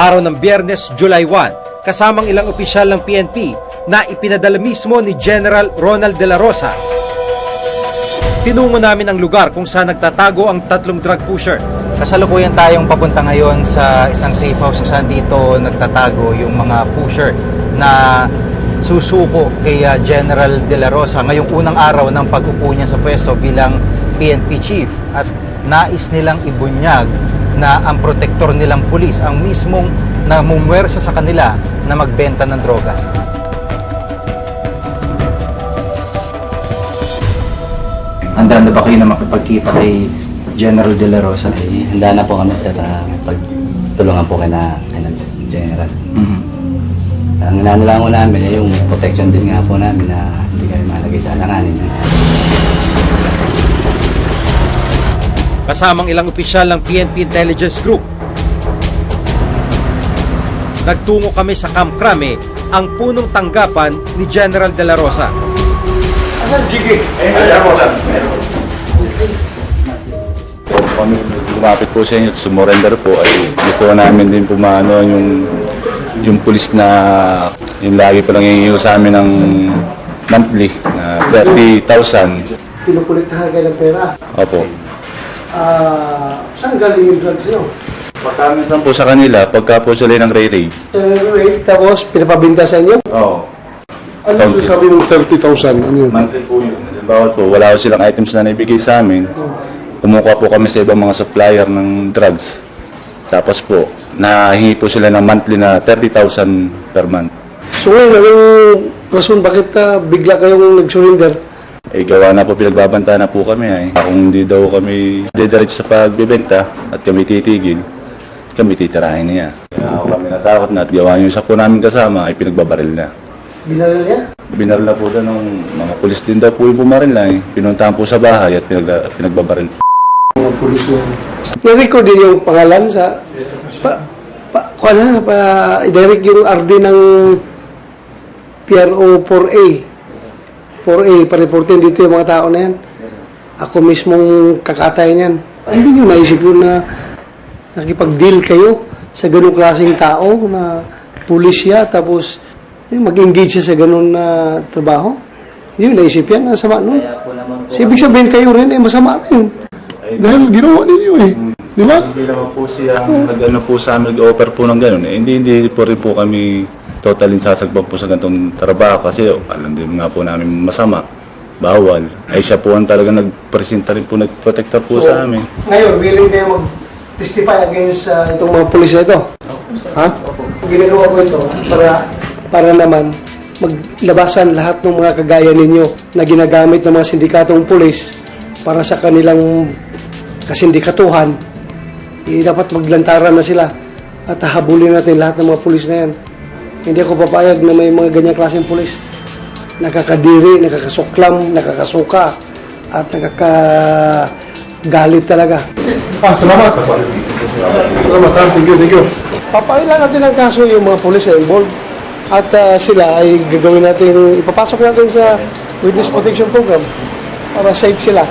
Araw ng Biyernes, July 1, kasamang ilang opisyal ng PNP na ipinadala mismo ni General Ronald De La Rosa. Tinungo namin ang lugar kung saan nagtatago ang tatlong drug pusher. Kasalukuyan tayong papunta ngayon sa isang safe house kung saan dito nagtatago yung mga pusher na susuko kay uh, General De La Rosa ngayong unang araw ng pag-upo niya sa pwesto bilang PNP chief at nais nilang ibunyag na ang protektor nilang pulis ang mismong namumwersa sa kanila na magbenta ng droga. Handa na ba kayo na makipagkita kay General De La Rosa? Eh, handa na po kami sir na pagtulungan po kayo na Finance General. Mhm. Ang inano lang namin ay yung protection din nga po namin na hindi kayo malagay sa alanganin. Kasamang ilang opisyal ng PNP Intelligence Group. Nagtungo kami sa Camp Crame, ang punong tanggapan ni General De La Rosa. kami lumapit po sa inyo at sumurrender po ay gusto ko namin din pumano yung yung pulis na yung lagi pa lang hingiho sa amin ng monthly na 30,000. kinukuliktahan kayo ng pera. Opo. Ah, saan galing yung drugs nyo? Pagkaminsan po sa kanila, pagka po sila ng ray-ray. Anyway, tapos pinapabinta sa inyo? Oo. Ano yung sabi mong 30,000? Ano yun? Monthly po yun. Halimbawa po, wala ko silang items na naibigay sa amin. Kumukuha po kami sa ibang mga supplier ng drugs. Tapos po, nahingi po sila ng monthly na 30,000 per month. So ngayon, anong rason bakit ah, bigla kayong nag-surrender? Eh, gawa na po, pinagbabanta na po kami ay. Kung hindi daw kami didiretso sa pagbibenta at kami titigil, kami titirahin niya. Kaya ako kami natakot na at gawa niyo sa po namin kasama ay pinagbabaril na. Binaril niya? Binaril na po doon ng mga pulis din daw po yung bumaril na eh. Pinuntahan po sa bahay at pinag, pinagbabaril. Mga pulis na. Na-record din yung pangalan sa... Pa, pa, kung ano, pa, i-direct yung RD ng PRO 4A. 4A, pa-reportin dito yung mga tao na yan. Ako mismong kakatay niyan. Ay, hindi nyo naisip yun na nakipag-deal kayo sa ganung klaseng tao na pulisya tapos eh, mag-engage siya sa ganun na trabaho? Hindi nyo naisip yan, nasama nun. So, ibig sabihin kayo rin, eh, masama na yun. Dahil ginawa ninyo eh. Di ba? Hindi naman po siya nag-ano po sa amin, nag-offer po ng gano'n. Eh, hindi, hindi po rin po kami totally sasagpag po sa ganitong trabaho kasi alam din nga po namin masama, bawal. Ay siya po ang talaga nagpresenta rin po, nagprotector po sa amin. Ngayon, willing kayo mag-testify against uh, itong mga pulis na ito? Ha? Ginagawa ko ito para, para naman maglabasan lahat ng mga kagaya ninyo na ginagamit ng mga sindikatong pulis para sa kanilang kasindikatuhan. Eh, dapat maglantaran na sila at hahabulin natin lahat ng mga pulis na yan. Hindi ako papayag na may mga ganyang klaseng pulis. Nakakadiri, nakakasuklam, nakakasuka, at nakakagalit talaga. Ah, salamat. Salamat, ha? Thank you, thank you. Papailan natin ang kaso yung mga pulis na involved. At ah, sila ay gagawin natin, ipapasok natin sa Witness Protection Program para safe sila.